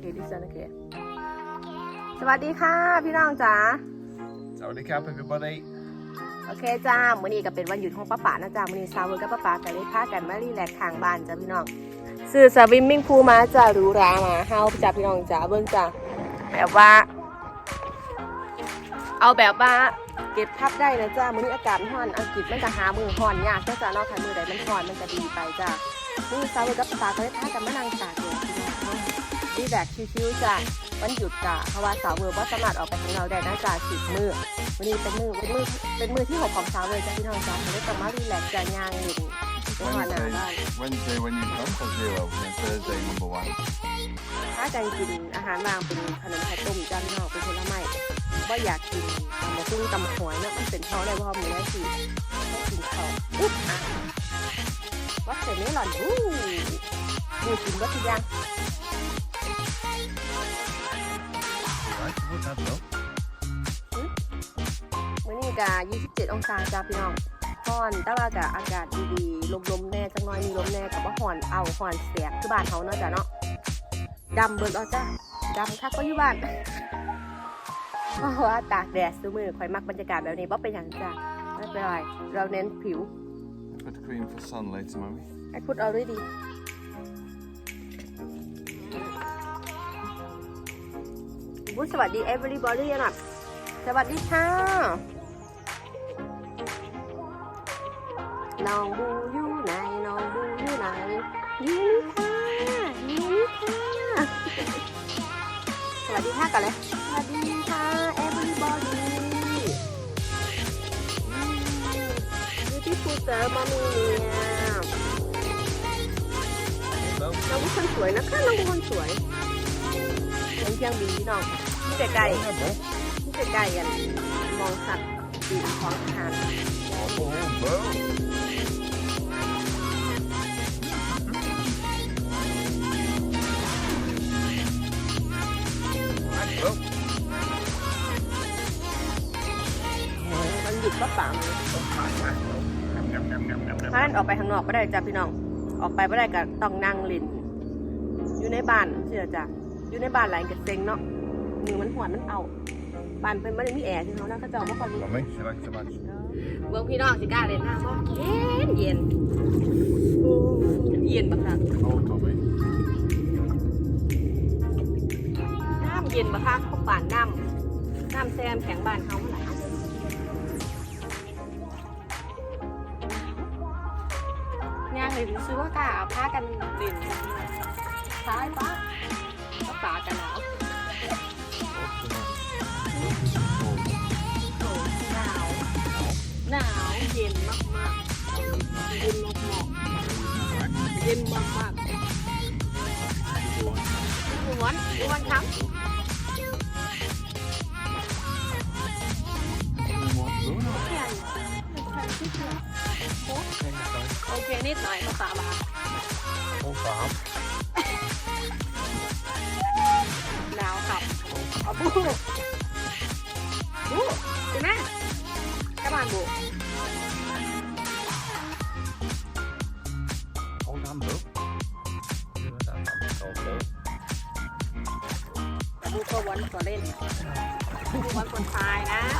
เคดิฉันโอเคสวัสดีค่ะ พี่น้องจ๋า Saudi Cup, everybody. โอเคจ้ามื้อนี้ก็เป็นวันหยุดของป้าป๋านะจ้ามื้อนี้ซาวเวอร์กับป้าป๋าก็เลยพากันมารีแลกซ์ข้างบ้านจ้าพี่น้องซื้อสวิมมิ่งพูลมาจ้าหรูหรามาเฮาจ้าพี่น้องจ้าเบิ่งจ้าแบบว่า เอาแบบว่าเก็บพับได้นะจ้ามื้อนี้อากาศร้อนอังกฤษมันก็หามือร้อนยากจ้าจ้าเนอกคันมือใดมันร้อนมันจะดีไปจ้ามื้อนี้ซาวเวอร์กับป้าป๋าก็เลยพากันมานั่งตากแดด พี่น้องรีแลกซ์ชิวๆจ้าวันหยุดจ้าเพราะว่าสาวเวอร์บ่สามารถออกไปข้างนอกได้นะจ้าสิบมื้อวันนี้เป็นมือเป็นมือเป็นมือที่หกของสาวเลยจ้ะพี่น้องจ้ะไม่ได้สามารถรีแลกซ์จะย่างหลินจังหวัดหนาบ้าน Wednesday, Wednesday when you come for zero, and then Thursday number one. ถ้าจะกินอาหารวางเป็นขนมไข่ต้มจ้าพี่น้องเป็นผลไม้ว่าอยากกินตำมะกุ้งตำหวยเนาะมันเป็นเพราะอะไรเพราะมีได้สิต้องกินเขาอุ๊บอะวัดเสร็จนี้หล่อนอู้ดูกินวัตถุย่าง Right, what's that though? มื้อนี้กะ27 องศาจ้าพี่น้องฮ้อนแต่ว่ากะอากาศดีๆลมๆแน่จังน้อยมีลมแน่กับว่าฮ้อนเอาฮ้อนเสียกคือบ้านเขาเนาะจ้ะเนาะดำเบิดเอาจ้าดำคักก็อยู่บ้านเพราะว่าตากแดดซื้อมือคอยมักบรรยากาศแบบนี้บ่เป็นอย่างจ้าไม่เป็นไรเราเน้นผิว Put cream for sun later, mommy. ไอ้พู พูดสวัสดี everybody นะสวัสดีค่ะน้องบูอยู่ไหนน้องบูอยู่ไหนยู่นี่ค่ะยู่นี่ค่ะสวัสดีค่ะกันเลยสวัสดีค่ะ everybody ยูที่ฟูเซอร์มามีเนี่ยน้องเป็นคนสวยนะคะน้องเป็นคนสวยเลี้ยงเพียงบีน้อง ใกล้ๆ Hello. ที่ใกล้ๆกันมองสัตว์ปีกของทหาร Oh, Bo. มันหยุดก็ป่ามือถ้านั้นออกไปข้างนอกไม่ได้จ้ะพี่น้อง ออกไปไม่ได้ก็ต้องนั่งลินอยู่ในบ้านเชื่อจ้ะอยู่ในบ้านหลายกระเซ็งเนาะ มือมันหวนมันเอาบ้านเป็นไม่ได้มีแอร์ที่เขานะเขาเจ้าไม่ค่อยมี Mommy, she likes to match. เบิ่งพี่น้องสิกล้าเล่นน้ำบ่เย็นเย็นโอ้เย็นบักคัก Oh, Tommy. น้ำเย็นบักคักเขาป่านน้ำน้ำแซมแข็งบ้านเขาเมื่อไหร่ย่างเลยซื้อว่ากล้าพากันเล่นซ้ายป้าก็ป่ากันหนาว Oh, โอ้ หนาวหนาวเย็นมากมากๆเย็นมากมากๆเย็นมากมากๆอยู่วันอยู่วันครับใหญ่ใส่ที่เดียวโอเคนิดหน่อยก็สามบาท Oh, Bob. หน Bu, kena. Kapan bu? Oh, number. Bu kau wan kau lain. Bu wan kau tay, nah.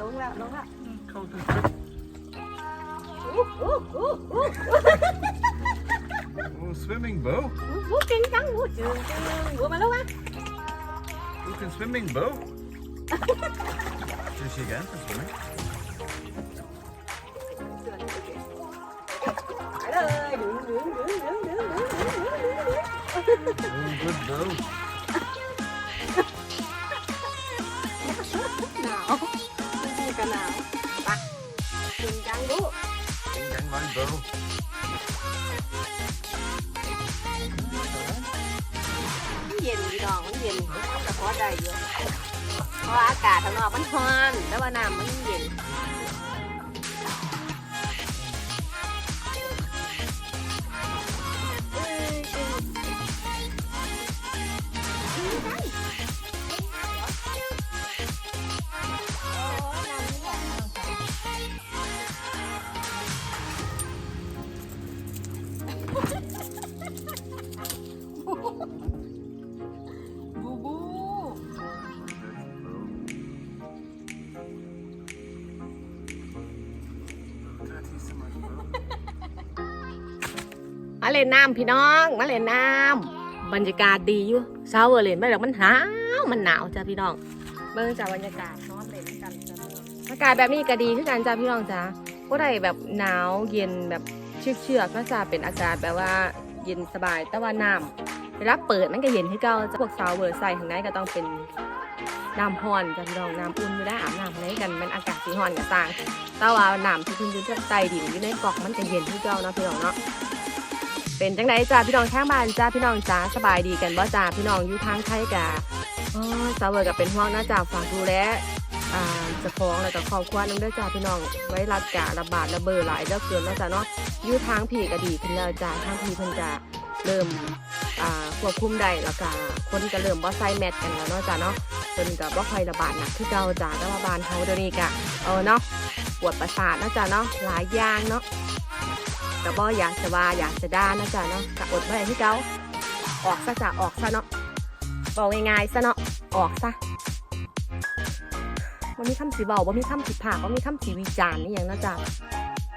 ลงแล้วลงแล้วเข้าถึงอู้อู้อู้อู้ swimming, Boo? Walking down water. Wumaloa. You can swimming, Boo. Do she again for swimming? Oh, good, Boo. Nào. Cái nào. Ba. Mình đang bố. Mình đang bố. เย็นพี่น้องมันเย็นแต่พอได้อยู่เพราะอากาศข้างนอกมันร้อน แต่ว่าน้ำมันเย็น บูบู Dirty so much, bro. มาเล่นน้ำพี่น้อง มาเล่นน้ำบรรยากาศดีอยู่เช้าเวอร์เล่นไปแล้วมันหนาวมันหนาวจ้ะพี่น้องเบิ่งจากบรรยากาศนอนเล่นกันจ้ะพี่น้องอากาศแบบนี้ก็ดีคือกันจ้ะพี่น้องจ้ะก็ได้แบบหนาวเย็นแบบเชือกเชือกๆก็จะเป็นอากาศแบบว่าเย็นสบายแต่ว่าน้ำ เวลาเปิดมันก็เย็นให้เก่าจะพวกเช้าเวอร์ใส่ข้างในก็ต้องเป็นน้ำฮ้อนจ้ะพี่น้องน้ำอุ่นไม่ได้อาบน้ำข้างในกันมันอากาศสีฮ้อนกับต่างแต่ว่าน้ำที่คุณอยู่ใต้ดินอยู่ในกองมันจะเย็นให้เก่าเนาะพี่น้องเนาะเป็นจังไดจ้าพี่น้องข้างบ้านจ้าพี่น้องจ้าสบายดีกันบ่จ้าพี่น้องอยู่ทางไทยกะอ๋อสาวเวอร์กับเป็นห่วงนะจ้าฝากดูแลอ่าจะฟ้องแล้วก็ครอบครัวนึงด้วยจ้าพี่น้องไว้รัดกะระบาดระเบอหลายเลือเกินนะจ้าเนาะอยู่ทางผีก็ดีขึ้นแล้วจ้าทางผีเพิ่นจะเริ่ม ควบคุมได้แล้วก็คนก็เริ่มบ่ใส่แมสกันแล้วเนาะจ้าเนาะเพิ่นก็บ่ค่อยระบาดหนักคือเก่าจ้าแต่ว่าบ้านเฮาเดี๋ยวนี้ก็เออเนาะปวดประสาทนะจ้าเนาะหลายอย่างเนาะก็บ่อยากจะว่าอยากจะด่านะจ๊ะเนาะก็อดไว้ที่เก่าออกซะจ้ะออกซะเนาะบอกง่ายๆซะเนาะออกซะมันมีคำสีเบาบ่มีคำผิดผากบ่มีคำสีวิจารณ์นี่อย่างนะจ๊ะ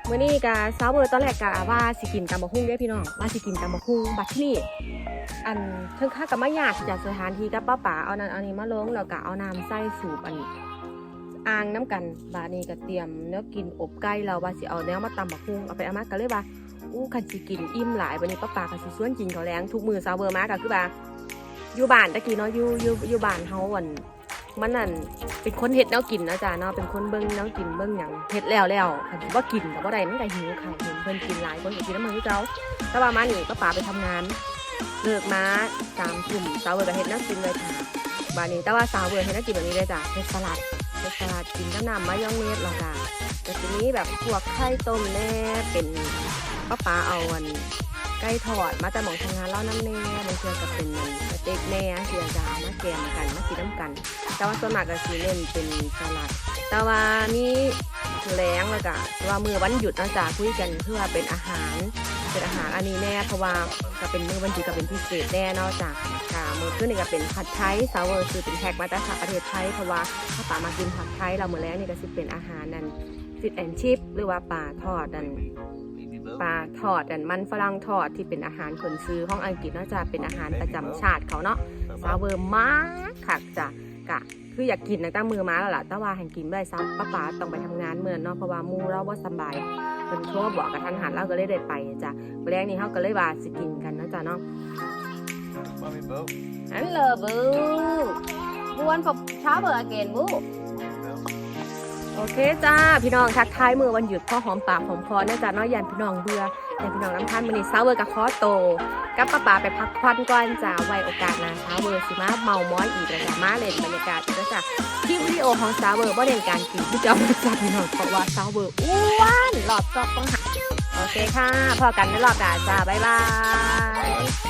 มื่อนี้กะซาวเวอร์ตอนแรกกะว่าสิกินตำบักหุ่งเด้พี่น้องว่าสิกินตำบักหุ่งบัดที่นี่ อันเทิงค่ากับไม่ยากจากสถานที่กับป้าป๋าเอานั้นเอานี้มาลงแล้วก็เอาน้ำใส่สูบอันอ่างน้ำกันบาดนี้ก็เตรียมเนื้อกินอบไก่เราว่าสิเอาแนวมาตำบักหุ่งเอาไปเอามากันเลยว่าอู้คันสิกินอิ่มหลายวันนี้ป้าป่าก็สิส่วนกินเขาแรงทุกมือซาเบอร์มากก็คือว่าอยู่บ้านตะกี้เนาะอยู่อยู่อยู่บ้านเฮาวันมันนั่นเป็นคนเฮ็ดแนวกินนะจ๊ะเนาะเป็นคนเบิ่งแนวกินเบิ่งหยังเฮ็ดแล้วแล้วคันสิบ่กินก็บ่ได้มันก็หิวข้าวเห็นเพิ่นกินหลายคนก็กินน้ำมันคือเก่าแต่ว่ามานี่ป้าป่าไปทำงาน เลิกมาสามทุ่มซาวเบอร์ก็เฮ็ดแนวกินเลยค่ะบ้านนี้แต่ว่าซาวเบอร์เฮ็ดแนวกินแบบนี้เลยจ้ะเฮ็ดสลัดเฮ็ดสลัดกินกับน้ำมายองเนสหรอกจ้ะแต่ทีนี้แบบพวกไข่ต้มแน่เป็นป้าป๋าเอาวันไก่ทอดมาแต่หมองทำงานเล่าน้ำแน่บางเทือกับเป็นสเต็กแน่เสียจะเอามาแกมกันมากินน้ำกัน แต่ว่าส่วนมากก็คือเล่นเป็นสลัด แต่ว่ามีแรงแล้วก็ว่ามือวันหยุดนะจ๊ะคุยกันเพื่อเป็นอาหาร เป็นอาหารอันนี้แน่เพราะว่าก็เป็นมือวันหยุดก็เป็นพิเศษแน่เนอกจากค่ะมือขึ้นนี่ก็เป็นผัดไทยซาวเวอร์คือเป็นแขกมาจากประเทศไทยเพราะว่าถ้าป่ามากินผัดไทยเราเมื่อแรกนี่ก็สิเป็นอาหารนั่นฟิตแอนชิพหรือว่าปลาทอดนั่นปลาทอดอันมันฝรั่งทอดที่เป็นอาหารคนซื้อของอังกฤษเนาะจะเป็นอาหารประจำชาติเขาเนาะซาวเวอร์มากค่ะจ้ะกะคืออยากกินตั้งแต่มือมาแล้วล่ะแต่ว่าแห่งกินไม่ได้ซ้ำป้าป๋าต้องไปทำงานเมื่อนเนาะเพราะว่ามูเราว่าสบาย เป็นโทรมาบอกกับทันหันเราก็เลยได้ไปจ้ะแรงนี้เขาก็เลยว่าสิกินกันเนาะจ้ะเนาะ Mommy boat. อันเลอบูบวนกับเช้าเบอร์เกนบู Mommy boat. โอเคจ้าพี่น้องทักทายมือวันหยุดพ่อหอมปากหอมคอเนื่องจากน้อยยันพี่น้องเบื่อยันพี่น้องน้ำท่านมันนี่เช้าเวอร์กับคอโต กับป้าป๋าไปพักผ่อนก่อนจ้าไว้โอกาสหนะสาวเวอร์สิมาเมาม้อยอีกแล้วจ้ะมาเล่นบรรยากาศกแล้วจ้ะที่วิดีโอของสาวเวอร์ว่าเด่นการกินที่จะมาจ้าพี่น้อยเพราะว่าสาวเวอร์อ้วนหลอดก็ต้องหักโอเคค่ะพอกันในรอบหน้าจ้าบ๊ายบาย